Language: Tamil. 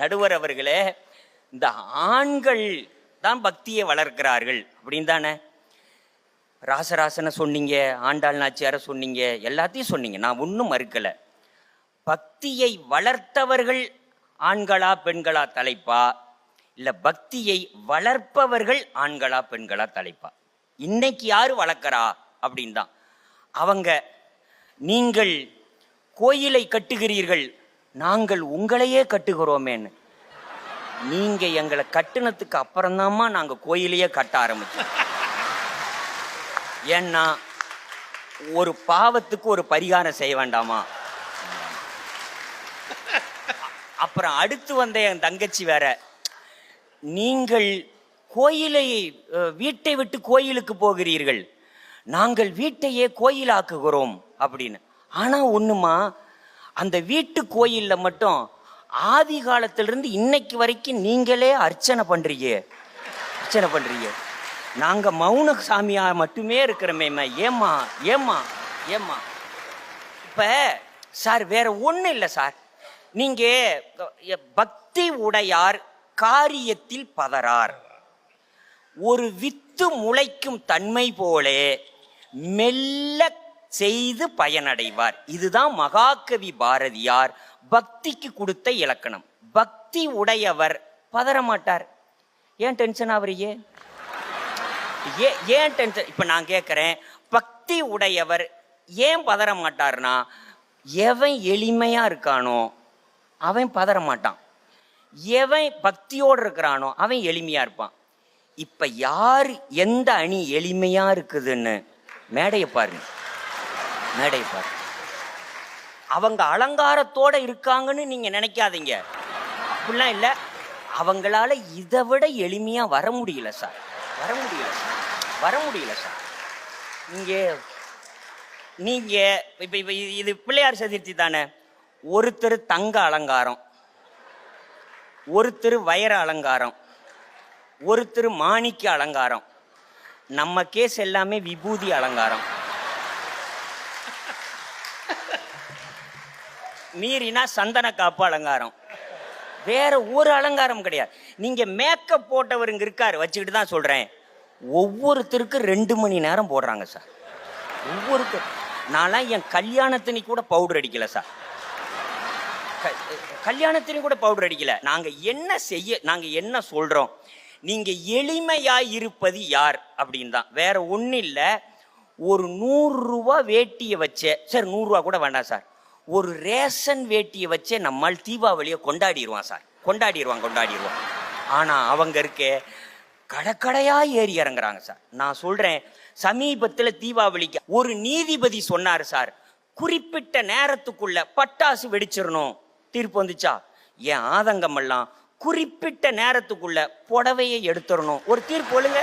நடுவர் அவர்களே இந்த ஆண்கள் தான் பக்தியை வளர்க்கிறார்கள் அப்படின்னு தானே ராசராசனை சொன்னீங்க ஆண்டாள் நாச்சியாரை சொன்னீங்க எல்லாத்தையும் சொன்னீங்க. நான் ஒன்றும் மறுக்கலை. பக்தியை வளர்த்தவர்கள் ஆண்களா பெண்களா தலைப்பா? இல்லை பக்தியை வளர்ப்பவர்கள் ஆண்களா பெண்களா தலைப்பா? இன்னைக்கு யார் வளர்க்குறா அப்படின் தான் அவங்க நீங்கள் கோயிலை கட்டுகிறீர்கள் நாங்கள் உங்களையே கட்டுகிறோமேன்னு. நீங்க எங்களை கட்டுனதுக்கு அப்புறம்தாம்மா நாங்க கோயிலையே கட்ட ஆரம்பிச்சோம். ஏன்னா ஒரு பாவத்துக்கு ஒரு பரிகாரம் செய்ய வேண்டாமா? அப்புறம் அடுத்து வந்த என் தங்கச்சி வேற நீங்கள் கோயிலை வீட்டை விட்டு கோயிலுக்கு போகிறீர்கள். நாங்கள் வீட்டையே கோயிலாக்குகிறோம் அப்படின்னு. ஆனா ஒண்ணுமா அந்த வீட்டு கோயிலில் மட்டும் ஆதி காலத்திலிருந்து இன்னைக்கு வரைக்கும் நீங்களே அர்ச்சனை பண்ணுறீங்க அர்ச்சனை பண்ணுறீங்க நாங்கள் மௌன சாமியாக மட்டுமே இருக்கிறோமேம்மா ஏம்மா ஏம்மா ஏம்மா. இப்போ சார் வேற ஒன்றும் இல்லை சார். நீங்கள் பக்தி உடையார் காரியத்தில் பதறார். ஒரு வித்து முளைக்கும் தன்மை போலே மெல்ல செய்து பயனடைவார். இதுதான் மகாகவி பாரதியார் பக்திக்கு கொடுத்த இலக்கணம். பக்தி உடையவர் பதறமாட்டார் ஏன் டென்ஷன் ஆவறீங்க? ஏ ஏன் டென்ஷன் இப்போ நான் கேட்குறேன் பக்தி உடையவர் ஏன் பதற மாட்டார்னா எவன் எளிமையா இருக்கானோ அவன் பதற மாட்டான். எவன் பக்தியோடு இருக்கிறானோ அவன் எளிமையா இருப்பான். இப்ப யார் எந்த அணி எளிமையா இருக்குதுன்னு மேடையை பாருங்க. மேடை பாட்டு அவங்க அலங்காரத்தோட இருக்காங்கன்னு நீங்க நினைக்காதீங்க. அப்படிலாம் இல்லை. அவங்களால இதை விட எளிமையா வர முடியல சார். வர முடியல சார். வர முடியல சார். நீங்க நீங்க இப்ப இப்ப இது- இது பிள்ளையார் சதுர்த்தி தானே. ஒருத்தர் தங்க அலங்காரம். ஒருத்தர் வைர அலங்காரம். ஒருத்தர் மாணிக்க அலங்காரம். நம்ம கேஸ் எல்லாமே விபூதி அலங்காரம். மீறினா சந்தன காப்பு அலங்காரம். வேற ஒரு அலங்காரம் கிடையாது. நீங்க மேக்கப் போட்டவருங்க இருக்காரு வச்சுக்கிட்டு தான் சொல்றேன். ஒவ்வொருத்தருக்கும் ரெண்டு மணி நேரம் போடுறாங்க சார். ஒவ்வொருத்தர். நான்லாம் என் கல்யாணத்தினி கூட பவுடர் அடிக்கல சார். கல்யாணத்தினி கூட பவுடர் அடிக்கல. நாங்க என்ன செய்ய நாங்க என்ன சொல்றோம்? நீங்க எளிமையாய் இருப்பது யார்? அப்படின்னு தான் வேற ஒன்றும் இல்லை. ஒரு நூறுரூவா வேட்டியை வச்சே சார் நூறுரூவா கூட வேண்டாம் சார். ஒரு ரேஷன் வேட்டியை வச்சே நம்மால் தீபாவளியை கொண்டாடிடுவான் சார். கொண்டாடிடுவான் கொண்டாடிடுவான். ஆனால் அவங்க இருக்கே கடக்கடையா ஏறி இறங்குறாங்க சார். நான் சொல்கிறேன் சமீபத்தில் தீபாவளிக்கு ஒரு நீதிபதி சொன்னார் சார். குறிப்பிட்ட நேரத்துக்குள்ள பட்டாசு வெடிச்சிடணும். தீர்ப்பு வந்துச்சா? என் ஆதங்கம் எல்லாம் குறிப்பிட்ட நேரத்துக்குள்ள புடவையை எடுத்துடணும். ஒரு தீர்ப்பு ஒழுங்க.